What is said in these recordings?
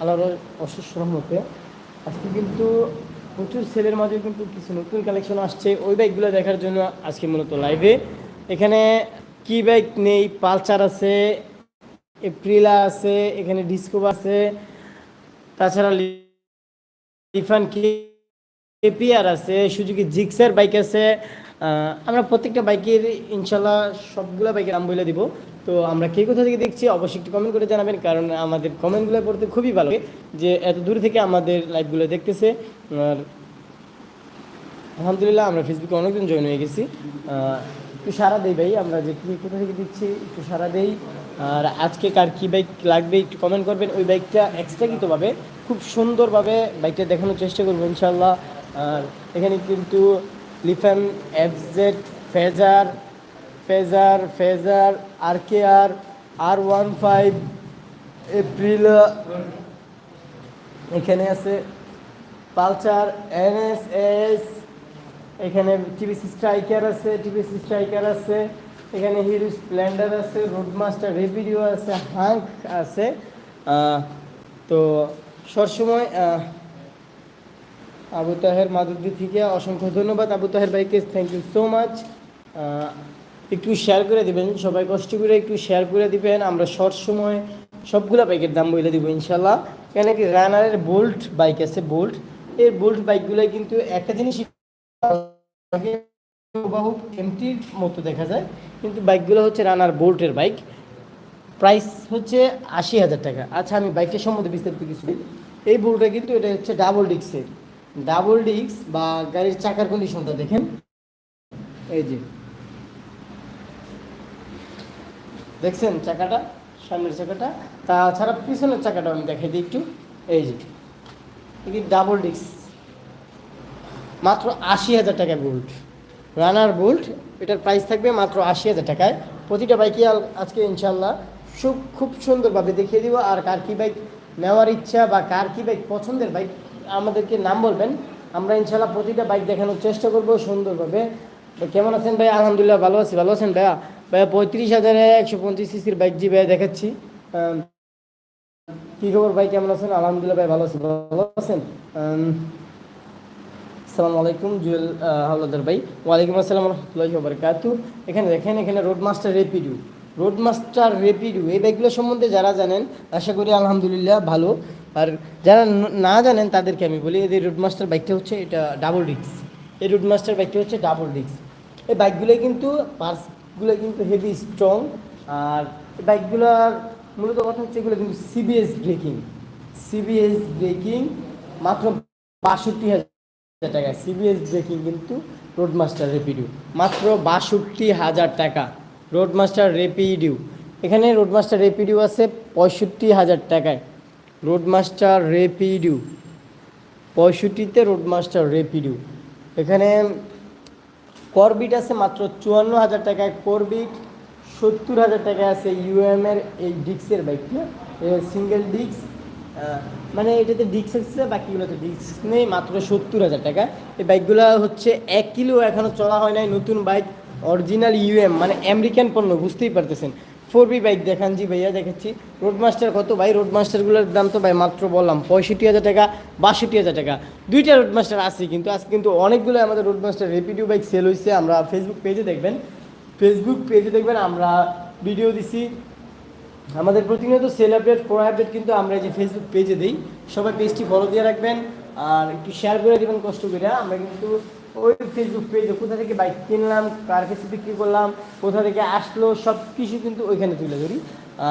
আল্লাহর অশেষ রহমতে। আজকে কিন্তু প্রচুর সেলের মাঝে কিন্তু কিছু নতুন কালেকশন আসছে। ওই বাইকগুলো দেখার জন্য আজকে মূলত লাইভে এখানে কি বাইক নেই? পালচার আছে, এপ্রিলা আছে, এখানে ডিসকো আছে। তাছাড়া লিফান কেপিআর আছে, সুজুকি জিক্সার বাইক আছে। আমরা প্রত্যেকটা বাইকের ইনশাল্লাহ সবগুলো বাইকের নাম বলে দিব। তো আমরা কে কোথা থেকে দেখছি, অবশ্যই একটু কমেন্ট করে জানাবেন, কারণ আমাদের কমেন্টগুলো পড়তে খুবই ভালো যে এত দূর থেকে আমাদের লাইভগুলো দেখতেছে। আর আলহামদুলিল্লাহ আমরা ফেসবুকে অনেকজন জয়েন হয়ে গেছি। একটু সারা দেই ভাই, আমরা যে কী কোথা থেকে দিচ্ছি একটু সারা দেই। আর আজকে কার কী বাইক লাগবে, একটু কমেন্ট করবেন। ওই বাইকটা এক্সট্রাকৃতভাবে খুব সুন্দরভাবে বাইকটা দেখানোর চেষ্টা করব ইনশাল্লাহ আর এখানে কিন্তু Lifan FZ Fazer Fazer Fazer আর কে আর আর ওয়ান ফাইভ এপ্রিল এখানে আছে পালচার এন এস এনএসএস এখানে টিভিসি স্ট্রাইকার আছে টিভিসি স্ট্রাইকার আছে, এখানে হিরো স্প্লেন্ডার আছে রোডমাস্টার রেপিডিও আছে হাঙ্ক আছে তো সবসময় আবু তাহের মাদুদ্দি থেকে অসংখ্য ধন্যবাদ। আবু তাহের ভাইকে থ্যাংক ইউ সো মাচ একটু শেয়ার করে দিবেন, সবাই কষ্ট করে একটু শেয়ার করে দিবেন, আমরা শর্ট সময় সবগুলো বাইকের দাম বলে দিব ইনশাল্লাহ। কেন কি রানারের বোল্ট বাইক আছে বোল্ট এই বোল্ট বাইকগুলো কিন্তু একটা জিনিস এমটির মতো দেখা যায়, কিন্তু বাইকগুলো হচ্ছে রানার বোল্টের বাইক প্রাইস হচ্ছে আশি হাজার টাকা। আচ্ছা আমি বাইকটার সম্বন্ধে বিস্তারিত কিছু এই বোল্টটা কিন্তু এটা হচ্ছে ডাবল ডিস্কের ডাবল ডিস্ক বা গাড়ির চাকার কন্ডিশনটা দেখেন। এই যে। দেখছেন চাকাটা, সামনের চাকাটা? তাছাড়া পিছনের চাকাটা আমি দেখাই দিই একটু। এই যে ডাবল ডিস্ক মাত্র আশি হাজার টাকায় বোল্ট রানার বোল্ট এটার প্রাইস থাকবে মাত্র আশি হাজার টাকায়। প্রতিটা বাইকই আজকে ইনশাল্লাহ খুব খুব সুন্দরভাবে দেখিয়ে দিব। আর কার কী বাইক নেওয়ার ইচ্ছা বা কার কী বাইক পছন্দের বাইক আমাদেরকে নাম বলবেন। আমরা ইনশাল্লাহ প্রতিটা বাইক দেখানোর চেষ্টা করব সুন্দরভাবে। কেমন আছেন ভাই? আলহামদুলিল্লাহ ভালো আছি। ভালো আছেন ভাইয়া? পঁয়ত্রিশ হাজারে একশো পঞ্চাশ সিসির বাইক জি ভাই দেখাচ্ছি। কী খবর ভাই, কেমন আছেন? আলহামদুলিল্লাহ ভাই, ভালো আছি, ভালো আছেন? আসসালামু আলাইকুম, জুয়েল হাওলাদার ভাই। ওয়ালাইকুম আসসালাম রহমতুল্লাহি বারকাতু এখানে দেখেন, এখানে Road Master Rapido Road Master Rapido এই বাইকগুলো সম্বন্ধে যারা জানেন, আশা করি আলহামদুলিল্লাহ ভালো। আর যারা না জানেন, তাদেরকে আমি বলি, এই রোড মাস্টার বাইকটা হচ্ছে, এটা ডাবল ডিস্ক এই রোড মাস্টার বাইকটা হচ্ছে ডাবল ডিস্ক এই বাইকগুলো কিন্তু পার্সগুলো কিন্তু হেভি স্ট্রং আর বাইকগুলোর মূলত কথা হচ্ছে এগুলো কিন্তু সিবিএস ব্রেকিং সিবিএস ব্রেকিং মাত্র বাষট্টি হাজার টাকা। সিবিএস ব্রেকিং কিন্তু রোডমাস্টার রেপিডিউ মাত্র বাষট্টি হাজার টাকা রোডমাস্টার রেপিডিউ এখানে রোডমাস্টার রেপিডিউ আছে পঁয়ষট্টি হাজার টাকায়। রোডমাস্টার রেপিডিউ পঁয়ষট্টিতে রোডমাস্টার রেপিডিউ এখানে করবিট আছে মাত্র চুয়ান্ন হাজার টাকায় করবিট সত্তর হাজার টাকায় আছে ইউএমের এই ডিক্সের বাইকটা সিঙ্গেল ডিক্স মানে এটাতে ডিক্স আছে, বাকিগুলোতে ডিক্স নেই, মাত্র সত্তর হাজার টাকা এই বাইকগুলো হচ্ছে এক কিলো এখনও চলা হয় নাই নতুন বাইক অরিজিনাল ইউএম মানে আমেরিকান পণ্য, বুঝতেই পারতেছেন। ফোর বি বাইক দেখান জি ভাইয়া, দেখাচ্ছি। রোডমাস্টার কত ভাই? রোডমাস্টারগুলোর দাম তো ভাই মাত্র বললাম, পঁয়ষট্টি হাজার টাকা, বাষট্টি হাজার টাকা। দুইটা রোডমাস্টার আছে কিন্তু, আজকে কিন্তু অনেকগুলো আমাদের রোডমাস্টার রেপিডিও বাইক সেল হয়েছে আমরা ফেসবুক পেজে দেখবেন। ফেসবুক পেজে দেখবেন, আমরা ভিডিও দিছি। আমাদের প্রতিনিয়ত সেল আপডেট প্রো আপডেট কিন্তু আমরা যে ফেসবুক পেজে দিই। সবাই পেজটি ফলো দিয়ে রাখবেন, আর একটু শেয়ার করে দেবেন কষ্ট করে। আমরা কিন্তু ওই ফেসবুক পেজে কোথা থেকে বাইক কিনলাম, কার কাছে বিক্রি করলাম, কোথা থেকে আসলো সব কিছু কিন্তু ওইখানে তুলে ধরি।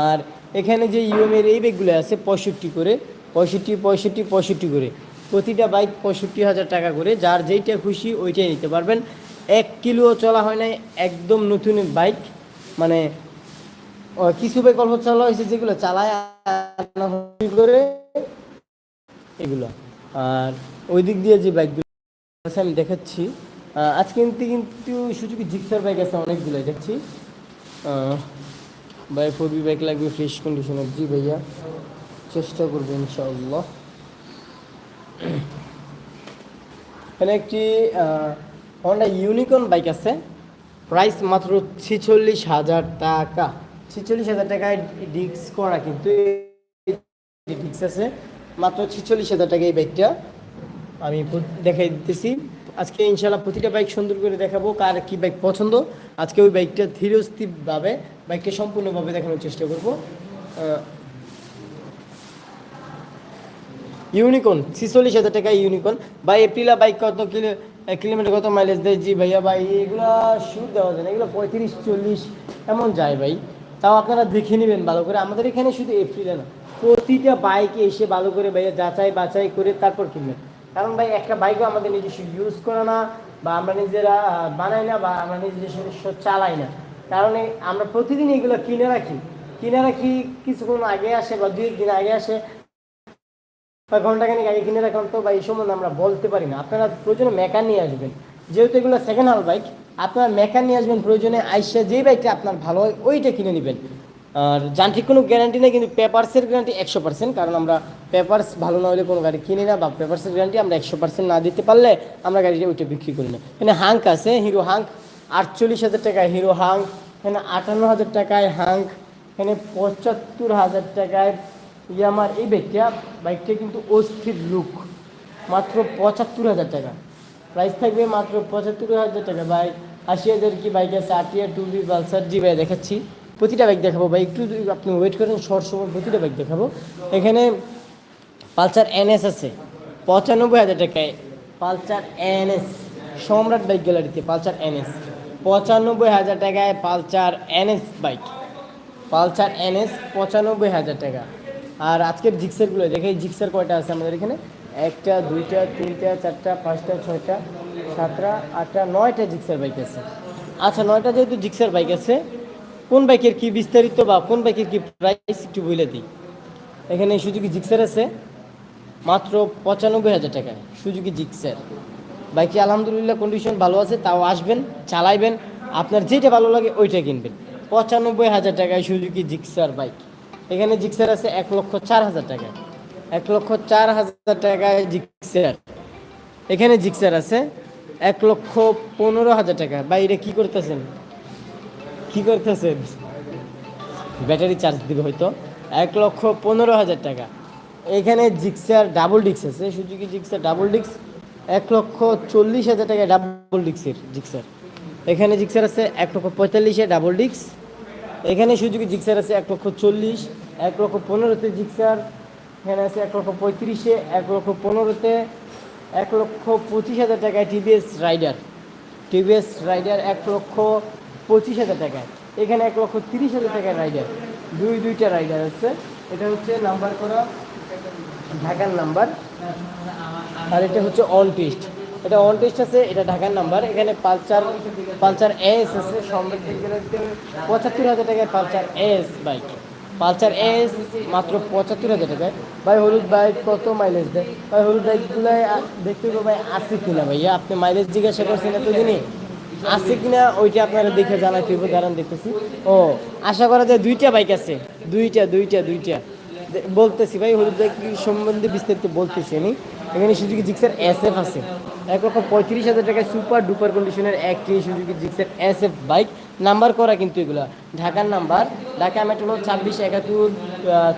আর এখানে যে ইউএমের এই বাইকগুলো আছে, পঁয়ষট্টি করে, পঁয়ষট্টি পঁয়ষট্টি পঁয়ষট্টি করে। প্রতিটা বাইক পঁয়ষট্টি হাজার টাকা করে, যার যেইটা খুশি ওইটাই নিতে পারবেন। এক কিলো চলা হয় নাই, একদম নতুন বাইক মানে কিছু বাইক অল্প চালা হয়েছে যেগুলো চালায় করে, এগুলো। আর ওই দিক দিয়ে যে বাইকগুলো আমি দেখাচ্ছি। আজকে কিন্তু কিন্তু সুযোগ জিক্সার বাইক আছে অনেকগুলো দেখছি। বাই ফোর বি বাইক লাগবে ফ্রেশ কন্ডিশনের জি ভাইয়া। চেষ্টা করব, ইনশাআল্লাহ। এখানে একটি হন্ডা ইউনিকর্ন বাইক আছে। প্রাইস মাত্র ছেচল্লিশ হাজার টাকা। ছেচল্লিশ হাজার টাকায় ডিস্ক করা কিন্তু ডিক্স আছে, মাত্র ছিচল্লিশ হাজার টাকা এই বাইকটা আমি দেখাই দিতেছি। আজকে ইনশাল্লাহ প্রতিটা বাইক সুন্দর করে দেখাবো কার কি বাইক পছন্দ। আজকে ওই বাইকটা ধীরস্থিরভাবে বাইককে সম্পূর্ণভাবে দেখানোর চেষ্টা করব। আহ, ইউনিকর্ন ছিচল্লিশ হাজার টাকা ইউনিকর্ন বা এপ্রিলা বাইক কত কিলো কিলোমিটার কত মাইলেজ দেয়? জি ভাইয়া ভাই এগুলো শুট দেওয়া যায় না। এগুলো পঁয়ত্রিশ চল্লিশ এমন যায় ভাই। তাও আপনারা দেখে নেবেন ভালো করে। আমাদের এখানে শুধু এপ্রিলে না প্রতিটা বাইকে এসে ভালো করে ভাইয়া যাচাই বাছাই করে তারপর কিনবেন। কারণ ভাই, একটা বাইকও আমাদের নিজস্ব ইউজ করে না বা আমরা নিজেরা বানাই না বা আমরা নিজস্ব চালাই না। কারণ আমরা প্রতিদিন এগুলো কিনে রাখি। কিনে রাখি কিছুক্ষণ আগে আসে বা দুই দিন আগে আসে। বা ঘন্টাখানিক আগে কিনে রাখলাম তো বা এই সম্বন্ধে আমরা বলতে পারি না। আপনারা প্রয়োজনে মেকার নিয়ে আসবেন। যেহেতু এগুলো সেকেন্ড হ্যান্ড বাইক আপনারা মেকার নিয়ে আসবেন, প্রয়োজনে আইসা যেই বাইকটা আপনার ভালো হয়, ওইটা কিনে নেবেন। আর যান্ত্রিক কোনো গ্যারান্টি নেই, কিন্তু পেপারসের গ্যারান্টি একশো পার্সেন্ট কারণ আমরা পেপারস ভালো না হলে কোনো গাড়ি কিনি না, বা পেপারসের গ্যারান্টি আমরা একশো পার্সেন্ট না দিতে পারলে আমরা গাড়িটা ওইটা বিক্রি করি না। এখানে হাঙ্ক আছে হিরো হাঙ্ক আটচল্লিশ হাজার টাকায় হিরো হাঙ্ক এখানে আটান্ন হাজার টাকায় হাঙ্ক এখানে পঁচাত্তর হাজার টাকায় ইয়ামার এই বাইকটা বাইকটা কিন্তু অস্থির লুক মাত্র পঁচাত্তর হাজার টাকা। প্রাইস থাকবে মাত্র পঁচাত্তর হাজার টাকা। বাইক আশি হাজার কি বাইক আছে? আটিয়া টু বি পালসার জি ভাই দেখাচ্ছি। প্রতিটা বাইক দেখাবো ভাই, একটু আপনি ওয়েট করেন শর্ট সময় প্রতিটা বাইক দেখাবো। এখানে পালসার এনএস আছে, পঁচানব্বই হাজার টাকায় পালসার এনএস, সম্রাট বাইক গ্যালারিতে পালসার এনএস। পঁচানব্বই হাজার টাকায় Pulsar NS bike Pulsar NS পঁচানব্বই হাজার টাকা। আর আজকের জিক্সারগুলো দেখে জিক্সার কয়টা আছে আমাদের এখানে? একটা, দুইটা, তিনটা, চারটা, পাঁচটা, ছয়টা, সাতটা, আটটা, নয়টা জিক্সার বাইক আছে। আচ্ছা নয়টা যেহেতু জিক্সার বাইক আছে কোন বাইকের কি বিস্তারিত বা কোন বাইকের কি প্রাইস একটু বলে দিই। এখানে সুজুকি জিক্সার আছে, মাত্র পঁচানব্বই হাজার টাকায় সুজুকি জিক্সার। বাইকটি আলহামদুলিল্লাহ কন্ডিশন ভালো আছে, তাও আসবেন, চালাইবেন, আপনার যেটা ভালো লাগে ওইটা কিনবেন। পঁচানব্বই হাজার টাকায় সুজুকি জিক্সার বাইক। এখানে জিক্সার আছে এক লক্ষ চার হাজার টাকায়। এক লক্ষ চার হাজার টাকায় জিক্সার। এখানে জিক্সার আছে, এক লক্ষ পনেরো হাজার টাকা। বা এটা কী করতেছেন? কী করতেছেন? ব্যাটারি চার্জ দিবে হয়তো। এক লক্ষ পনেরো হাজার টাকা। এখানে জিক্সার ডাবল ডিক্স আছে। সুজুকি জিক্সার ডাবল ডিক্স এক লক্ষ চল্লিশ হাজার টাকা ডাবল ডিক্সের জিক্সার। এখানে জিক্সার আছে এক লক্ষ পঁয়তাল্লিশে ডাবল ডিক্স এখানে সুজুকি জিক্সার আছে এক লক্ষ চল্লিশ, এক লক্ষ পনেরোতে জিক্সার। এখানে আছে এক লক্ষ পঁয়ত্রিশে, এক লক্ষ পনেরোতে, এক লক্ষ পঁচিশ হাজার টাকায় টিভিএস রাইডার। টিভিএস রাইডার এক লক্ষ পঁচিশ হাজার টাকায়। এখানে এক লক্ষ তিরিশ হাজার টাকায় রাইডার দুই, দুইটা রাইডার আছে। এটা হচ্ছে নাম্বার করা ঢাকার নাম্বার আর এটা হচ্ছে অন টেস্ট এটা অন টেস্ট আছে, এটা ঢাকার নাম্বার এখানে পালচার পালচার এস আছে পঁচাত্তর হাজার টাকায় Pulsar S bike Pulsar S মাত্র পঁচাত্তর হাজার টাকায়। ভাই, হলুদ বাইক কত মাইলেজ দেয়? ভাই, হলুদ বাইকগুলো দেখতে হবে ভাই, আছে কিনা ভাইয়া? আপনি মাইলেজ জিজ্ঞাসা করছেন এতদিনই আছে কিনা ওইটা আপনারা দেখে জানাতে হবে দাঁড়ান দেখতেছি। ও, আশা করা যায় দুইটা বাইক আছে। দুইটা দুইটা দুইটা। বলতেছি ভাই, হলুদ বাইক সম্বন্ধে বিস্তারিত বলতেছি আমি। এখানে সুজুকি জিক্সার এস এফ আছে। এক লক্ষ পঁয়ত্রিশ হাজার টাকায় সুপার ডুপার কন্ডিশনের একটি Suzuki Gixxer S F bike. Number করা কিন্তু এগুলো। ঢাকার নাম্বার ঢাকা মেট্রো ছাব্বিশ একাত্তর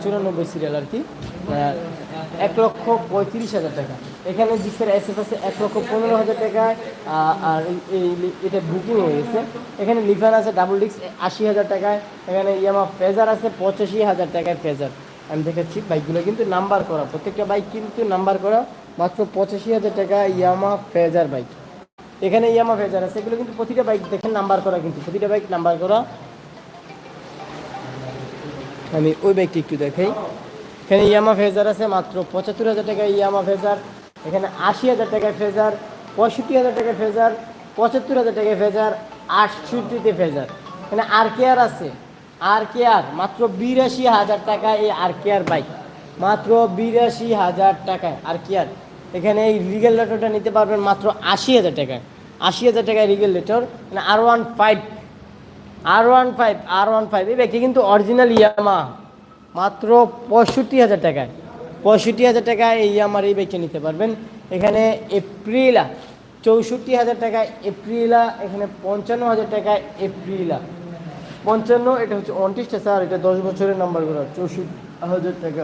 চুরানব্বই সিরিয়াল আর কি। এক লক্ষ পঁয়ত্রিশ হাজার টাকা। এখানে জিক্সের এফ আছে এক লক্ষ পনেরো হাজার টাকায় আর এই- এটা বুকিং হয়ে গেছে। এখানে লিফান আছে ডাবল ডিক্স আশি হাজার টাকায়। এখানে ইয়ামা ফেজার আছে, পঁচাশি হাজার টাকায় ফেজার। আমি দেখাচ্ছি বাইকগুলো কিন্তু নাম্বার করা, প্রত্যেকটা বাইক কিন্তু নাম্বার করা, মাত্র পঁচাশি হাজার টাকা ইয়ামা ফেজার বাইক। এখানে ইয়ামা ফেজার আছে, এগুলো কিন্তু প্রতিটা বাইক দেখেন নাম্বার করা কিন্তু, প্রতিটা বাইক নাম্বার করা। আমি ওই বাইকটি একটু দেখাই। এখানে ইয়ামা ফেজার আছে, মাত্র পঁচাত্তর হাজার টাকা ইয়ামা ফেজার। এখানে আশি হাজার টাকায় ফেজার, পঁয়ষট্টি হাজার টাকায় ফেজার, পঁচাত্তর হাজার টাকায় ফেজার, আটষট্টিতে ফেজার। এখানে আর কেয়ার আছে? আর কেয়ার মাত্র বিরাশি হাজার টাকা এই আর কেয়ার বাইক মাত্র বিরাশি হাজার টাকায় আর কেয়ার এখানে এই লিগেল লেটারটা নিতে পারবেন মাত্র আশি হাজার টাকায়। আশি হাজার টাকায় রিগেল লেটার মানে R one five, R one five, R one five, এই ব্যাগটি কিন্তু অরিজিনাল ইয়ামা মাত্র পঁয়ষট্টি হাজার টাকায়। পঁয়ষট্টি হাজার টাকায় এই ইয়ামার এই ব্যাগটা নিতে পারবেন। এখানে এপ্রিলা, চৌষট্টি হাজার টাকা, এপ্রিলা, এখানে পঞ্চান্ন হাজার টাকা, এপ্রিলা। পঞ্চান্ন, এটা হচ্ছে উনত্রিশটা স্যার, এটা দশ বছরের নাম্বার করা, চৌষট্টি হাজার টাকা।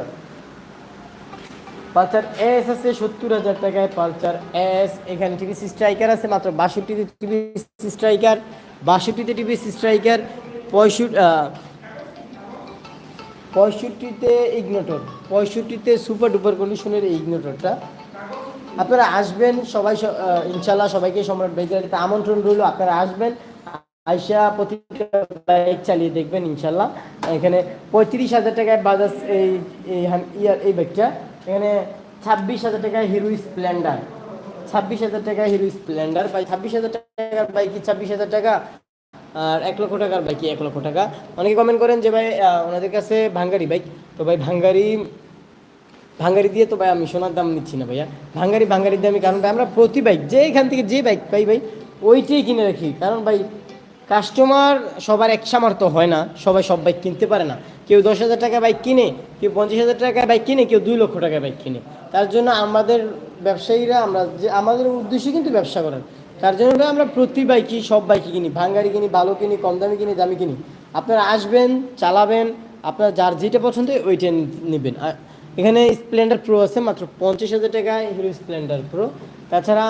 পালসার এস আছে, সত্তর হাজার টাকায় পালসার এস। এখানে টিভি স্ট্রাইকার আছে, মাত্র বাষট্টিতে টিভি স্ট্রাইকার, বাষট্টিতে টিভি স্ট্রাইকার, পঁয়ষট্টি পঁয়ষট্টিতে ইগনোটর, পঁয়ষট্টিতে সুপার ডুপার কন্ডিশনের এই ইগনোটরটা। আপনারা আসবেন, সবাই ইনশাল্লাহ সবাইকে সম্রাট বাইকারিতে আমন্ত্রণ রইল, আপনারা আসবেন, আইসা প্রতিটা বাইক চালিয়ে দেখবেন ইনশাল্লাহ এখানে পঁয়ত্রিশ হাজার টাকায় বাজাজ এই ইয়ার, এই বাইকটা এখানে ছাব্বিশ হাজার টাকায় হিরো স্প্লেন্ডার। ছাব্বিশ হাজার টাকা হিরো স্প্লেন্ডার বাই ছাব্বিশ হাজার টাকার বাইকই ছাব্বিশ হাজার টাকা? আর এক লক্ষ টাকার বাইকই এক লক্ষ টাকা। অনেকে কমেন্ট করেন যে ভাই ওনাদের কাছে ভাঙ্গারি বাইক তো ভাই, ভাঙ্গারি ভাঙ্গারি দিয়ে তো ভাই আমি সোনার দাম নিচ্ছি না ভাইয়া। ভাঙ্গারি ভাঙ্গারি দিয়ে আমি কারণ ভাই, আমরা প্রতি বাইক যে এখান থেকে যে বাইক পাই ভাই, ওইটাই কিনে রাখি। কারণ ভাই কাস্টমার সবার এক সামর্থ্য হয় না, সবাই সব বাইক কিনতে পারে না। কেউ দশ হাজার টাকা বাইক কিনে, কেউ পঞ্চাশ হাজার টাকা বাইক কিনে, কেউ দুই লক্ষ টাকা বাইক কিনে। তার জন্য আমাদের ব্যবসায়ীরা, আমরা যে, আমাদের উদ্দেশ্য কিন্তু ব্যবসা করার তার জন্য ভাই আমরা প্রতি বাইকই, সব বাইকই কিনি। ভাঙ্গারি কিনি ভালো কিনি, কম দামি কিনি দামি কিনি। আপনারা আসবেন, চালাবেন, আপনার যার যেটা পছন্দ ওইটা নেবেন। এখানে স্প্লেন্ডার প্রো আছে, মাত্র পঞ্চাশ হাজার টাকায় হিরো স্প্লেন্ডার প্রো তাছাড়া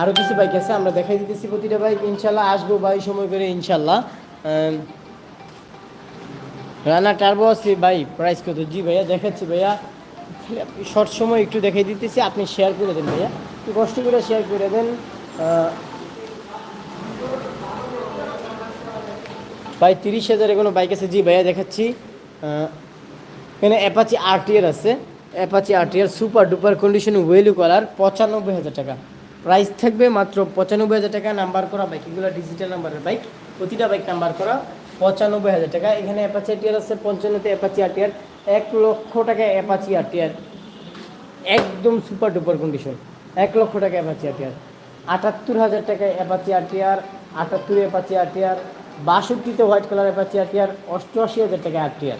আরও কিছু বাইক আছে, আমরা দেখাই দিতেছি প্রতিটা বাইক। ইনশাল্লাহ আসব এই সময় করে, ইনশাল্লাহ। রানা টার্বো আছে ভাই প্রাইস কত? জি ভাইয়া, দেখাচ্ছি ভাইয়া। শর্ট সময় একটু দেখাই দিতেছি, আপনি শেয়ার করে দেন ভাইয়া। একটু কষ্ট করে শেয়ার করে দেন। ভাই, তিরিশ হাজারে কোনো বাইক আছে? জি ভাইয়া, দেখাচ্ছি। এখানে অ্যাপাচি আরটিআর আছে। Apache RTR super duper condition yellow colour পঁচানব্বই হাজার টাকা। প্রাইস থাকবে মাত্র পঁচানব্বই হাজার টাকা। নাম্বার করা বাইক এগুলো ডিজিটাল নাম্বারের বাইক প্রতিটা বাইক নাম্বার করা পঁচানব্বই হাজার টাকা। এখানে অ্যাপাচি আরটিআর আছে, পঞ্চান্নতে অ্যাপাচি আরটিআর এক লক্ষ টাকা অ্যাপাচি আরটিআর একদম সুপার ডুপার কন্ডিশন এক লক্ষ টাকা অ্যাপাচি আরটিআর আটাত্তর হাজার টাকায় অ্যাপাচি আরটিআর আটাত্তরে অ্যাপাচি আরটিআর বাষট্টিতে হোয়াইট কালার অ্যাপাচি আরটিআর অষ্টআশি হাজার টাকা আরটিআর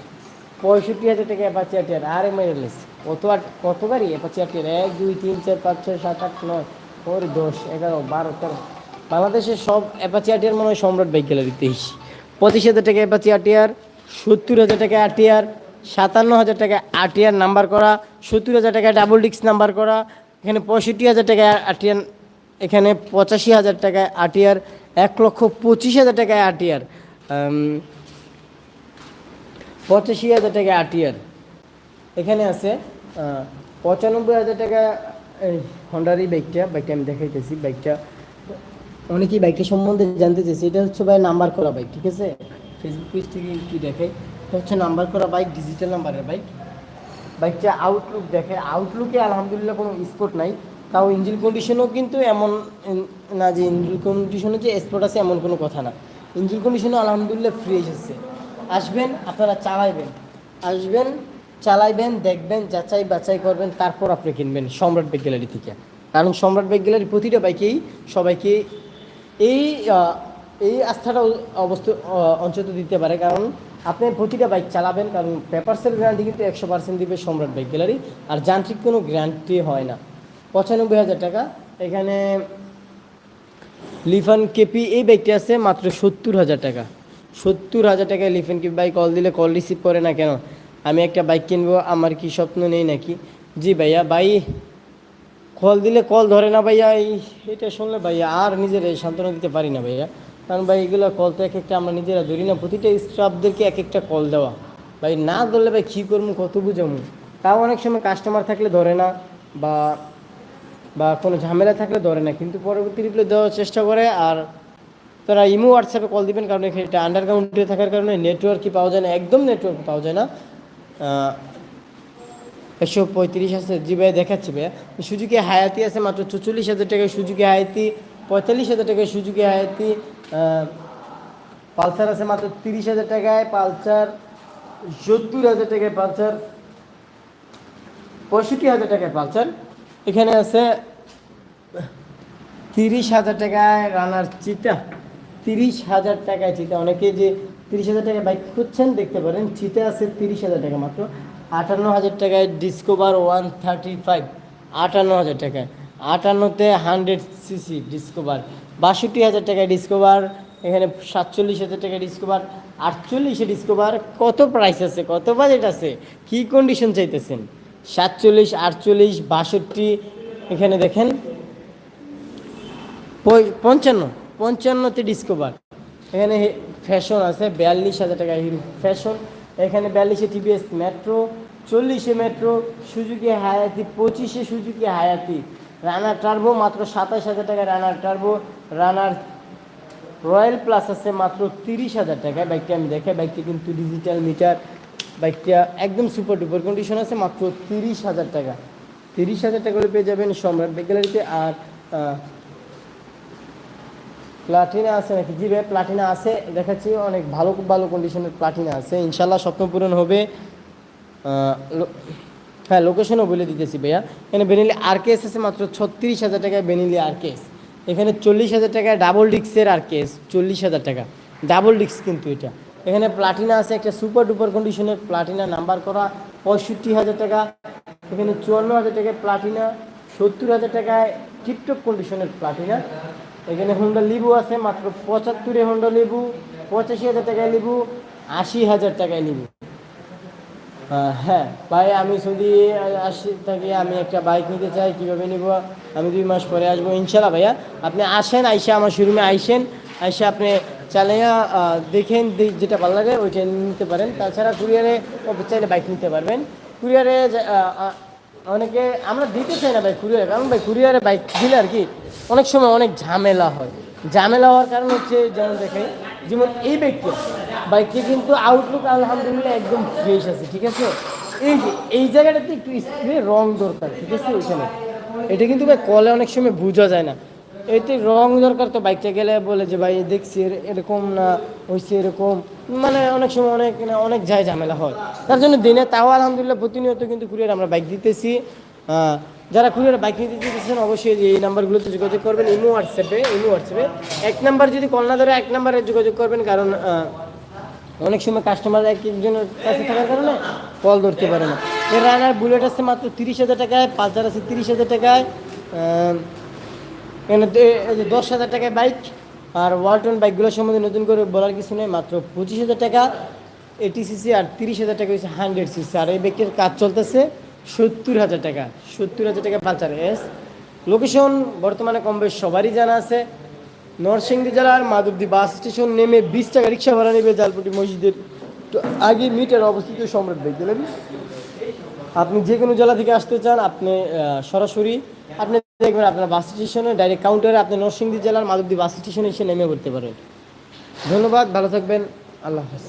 পঁয়ষট্টি হাজার টাকা অ্যাপাচি আরটিআর আর এম আইএলএস কত আট কত গাড়ি অ্যাপাচি আরটিআর এক, দুই, তিন, চার, পাঁচ, ছয়, সাত, আট, নয় ওর দশ, এগারো, বারো, তেরো। বাংলাদেশের সব অ্যাপাচি আরটিআর মনে হয় সম্রাট বাইক গ্যালারিতেই পঁচিশ হাজার টাকা অ্যাপাচি আরটিআর সত্তর হাজার টাকা আরটিআর সাতান্ন হাজার টাকা আরটিআর নাম্বার করা, সত্তর হাজার টাকা ডাবল ডিক্স নাম্বার করা, এখানে পঁয়ষট্টি হাজার টাকা আরটিআর এখানে পঁচাশি হাজার টাকায় আরটিআর, এক লক্ষ পঁচিশ হাজার টাকায় আরটিআর। পঁচাশি হাজার টাকা আরটিআর। এখানে আছে পঁচানব্বই হাজার টাকা, এই হন্ডার এই বাইকটা বাইকটা আমি দেখাইতেছি বাইকটা অনেকেই বাইকটা সম্বন্ধে জানতে চাইছি, এটা হচ্ছে ভাই নাম্বার করা বাইক ঠিক আছে? ফেসবুক পেজ থেকে কি দেখাই, এটা হচ্ছে নাম্বার করা বাইক ডিজিটাল নাম্বারের বাইক বাইকটা আউটলুক দেখে আউটলুকে আলহামদুলিল্লাহ কোনো স্পোর্ট নাই। তাও ইঞ্জিন কন্ডিশনও কিন্তু এমন না যে ইঞ্জিন কন্ডিশনে যে স্পোর্ট আছে এমন কোনো কথা না। ইঞ্জিন কন্ডিশনও আলহামদুলিল্লাহ ফ্রেশ আছে আসবেন, আপনারা চালাইবেন। আসবেন, চালাইবেন, দেখবেন, যাচাই বাছাই করবেন, তারপর আপনি কিনবেন সম্রাট বাইক গ্যালারি থেকে। কারণ সম্রাট বাইক গ্যালারি প্রতিটা বাইকেই সবাইকে এই এই আস্থাটা অবস্থা অঞ্চত দিতে পারে। কারণ আপনি প্রতিটা বাইক চালাবেন, কারণ পেপারসের গ্যারান্টি কিন্তু একশো পার্সেন্ট দিবে সম্রাট বাইক গ্যালারি। আর যান্ত্রিক কোনো গ্যারান্টি হয় না। পঁচানব্বই হাজার টাকা। এখানে লিফান কেপি, এই বাইকটি আছে মাত্র সত্তর হাজার টাকা। সত্তর হাজার টাকায় লিফান কেপি বাইক কল দিলে কল রিসিভ করে না কেন? আমি একটা বাইক কিনবো, আমার কি স্বপ্ন নেই নাকি? জি ভাইয়া, ভাই কল দিলে কল ধরে না ভাইয়া, এই এটা শুনলে ভাইয়া আর নিজের সান্ত্বনা দিতে পারি না ভাইয়া। কারণ ভাই, এগুলো কল তো এক একটা আমরা নিজেরা ধরি না, প্রতিটা স্টাফদেরকে এক একটা কল দেওয়া। ভাই, না ধরলে ভাই কী করব, কত বুঝামু তাও অনেক সময় কাস্টমার থাকলে ধরে না, বা বা কোনো ঝামেলা থাকলে ধরে না। কিন্তু পরবর্তী রিপ্লাই দেওয়ার চেষ্টা করে আর তারা ইমো হোয়াটসঅ্যাপে কল দিবেন কারণ এখানে এটা আন্ডারগ্রাউন্ডে থাকার কারণে নেটওয়ার্কই পাওয়া যায় না, একদম নেটওয়ার্ক পাওয়া যায় না। একশো পঁয়ত্রিশ আছে জি ভাই দেখাচ্ছি ভাইয়া। সুজুকি হায়াতি আছে মাত্র চল্লিশ হাজার টাকায় সুজুকি হায়াতি, পঁয়তাল্লিশ হাজার টাকায় সুজুকি হায়াতি পালসার আছে মাত্র তিরিশ হাজার টাকায়, পালসার সত্তর হাজার টাকায় পালসার, পঁয়ষট্টি হাজার টাকায় পালসার। এখানে আছে তিরিশ হাজার টাকায় রানার চিতা। তিরিশ হাজার টাকায় চিতা। অনেকে যে তিরিশ হাজার টাকায় বাইক খুঁজছেন, দেখতে পারেন, চিতা আছে তিরিশ হাজার টাকা মাত্র। আটান্ন হাজার টাকায় ডিসকোভার ওয়ান থার্টি ফাইভ। আটান্ন হাজার টাকায়। আটান্নতে হান্ড্রেড সিসি ডিসকোভার। বাষট্টি হাজার টাকায় ডিসকোভার। এখানে সাতচল্লিশ হাজার টাকা ডিসকোভার। আটচল্লিশে ডিসকোভার। কত প্রাইস আছে? কত বাজেট আছে? কী কন্ডিশন চাইতেছেন? সাতচল্লিশ, আটচল্লিশ, বাষট্টি, এখানে দেখেন। পঞ্চান্ন, পঞ্চান্নতে ডিসকভার এখানে ফ্যাশন আছে, বিয়াল্লিশ হাজার টাকা ফ্যাশন এখানে বিয়াল্লিশে টিভিএস মেট্রো চল্লিশে মেট্রো সুজুকি হায়াতি, পঁচিশে সুজুকি হায়াতি। রানার টার্বো মাত্র সাতাশ হাজার টাকা Runner Turbo Runner Royal Plus আছে মাত্র তিরিশ হাজার টাকায় বাইকটা আমি দেখে বাইকটি কিন্তু ডিজিটাল মিটার বাইকটা একদম সুপার ডুপার কন্ডিশন আছে, মাত্র তিরিশ হাজার টাকা। তিরিশ হাজার টাকা করে পেয়ে যাবেন সম্রাট গ্যালারিতে আর প্লাটিনা আছে নাকি? জি ভাই, প্লাটিনা আছে। দেখাচ্ছি, অনেক ভালো ভালো কন্ডিশনের প্লাটিনা আছে। ইনশাল্লাহ স্বপ্ন পূরণ হবে। হ্যাঁ লোকেশনও বলে দিতেছি ভাইয়া। এখানে বেনিলি আরকেএস আছে মাত্র ছত্রিশ হাজার টাকায় বেনিলি আরকেএস এখানে চল্লিশ হাজার টাকায় ডাবল ডিক্সের আরকেএস চল্লিশ হাজার টাকা। ডাবল ডিক্স কিন্তু এটা। এখানে প্লাটিনা আছে, একটা সুপার ডুপার কন্ডিশনের প্লাটিনা নাম্বার করা পঁয়ষট্টি হাজার টাকা। এখানে চুয়ান্ন হাজার টাকায় প্লাটিনা, সত্তর হাজার টাকায় টিপটপ কন্ডিশনের প্লাটিনা। এখানে হোন্ডা লিবু আছে, মাত্র পঁচাত্তরে হোন্ডা লিবু, পঁচাশি হাজার টাকায় লিবু, আশি হাজার টাকায় লিবু। হ্যাঁ ভাই, আমি যদি আসি থাকি আমি একটা বাইক নিতে চাই, কীভাবে নিব? আমি দুই মাস পরে আসব ইনশাল্লাহ ভাইয়া। আপনি আসেন, আইসা আমার শোরুমে আইসেন, আইসা আপনি চালাইয়া দেখেন যেটা ভালো লাগে, ওইটা নিতে পারেন। তাছাড়া কুরিয়ারে চাইলে বাইক নিতে পারবেন। কুরিয়ারে অনেকে, আমরা দিতে চাই না ভাই কুরিয়ার কারণ ভাই কুরিয়ারে বাইক দিলে আর কি, অনেক সময় অনেক ঝামেলা হয়। ঝামেলা হওয়ার কারণ হচ্ছে, যেমন দেখে যেমন এই বাইকটা বাইকটি কিন্তু আউটলুক আলহামদুলিল্লাহ একদম ফ্রেশ আছে, ঠিক আছে? এই যে, এই জায়গাটাতে একটু স্প্রে রং দরকার, ঠিক আছে? এখানে এটা কিন্তু ভাই কলে অনেক সময় বোঝা যায় না। এতে রং দরকার তো বাইকটা গেলে বলে যে ভাই দেখছি এরকম না হয়েছে এরকম। মানে অনেক সময় অনেক অনেক যায় ঝামেলা হয়। তার জন্য দিনে তাও আলহামদুলিল্লাহ প্রতিনিয়ত কিন্তু কুরিয়ার আমরা বাইক দিতেছি। যারা কুরিয়ার বাইক নিতে দিতেছেন অবশ্যই এই নাম্বারগুলোতে যোগাযোগ করবেন, ইমো হোয়াটসঅ্যাপে ইমো হোয়াটসঅ্যাপে। এক নাম্বার যদি কল না ধরে, এক নাম্বারে যোগাযোগ করবেন, কারণ অনেক সময় কাস্টমার এক একজনের কাছে থাকার কারণে কল ধরতে পারে না। রানার বুলেট আছে মাত্র তিরিশ হাজার টাকায়, পালসার আছে তিরিশ হাজার টাকায়। এখানে দশ হাজার টাকায় বাইক আর ওয়ালটন বাইকগুলোর সম্বন্ধে নতুন করে বলার কিছু নেই, মাত্র পঁচিশ হাজার টাকা। এটি সিসি আর তিরিশ হাজার টাকা হচ্ছে হান্ড্রেড সিসি আর এই বাইকের কাজ চলতেছে সত্তর হাজার টাকা, সত্তর হাজার টাকা পালসার এস লোকেশন বর্তমানে কম বেশ সবারই জানা আছে। নরসিংদী জেলার মাধবদী বাস স্টেশন নেমে বিশ টাকা রিক্সা ভাড়া নেবে জালপুটি মসজিদের। আগে মিটার অবস্থিত সম্রাট বাইক গ্যালারি আপনি যে কোনো জেলা থেকে আসতে চান, আপনি সরাসরি, আপনি দেখবেন আপনার বাস স্টেশনে ডাইরেক্ট কাউন্টারে আপনি নরসিংদী জেলার মাধবদী বাস স্টেশনে এসে নেমে পড়তে পারেন। ধন্যবাদ, ভালো থাকবেন, আল্লাহ হাফেজ।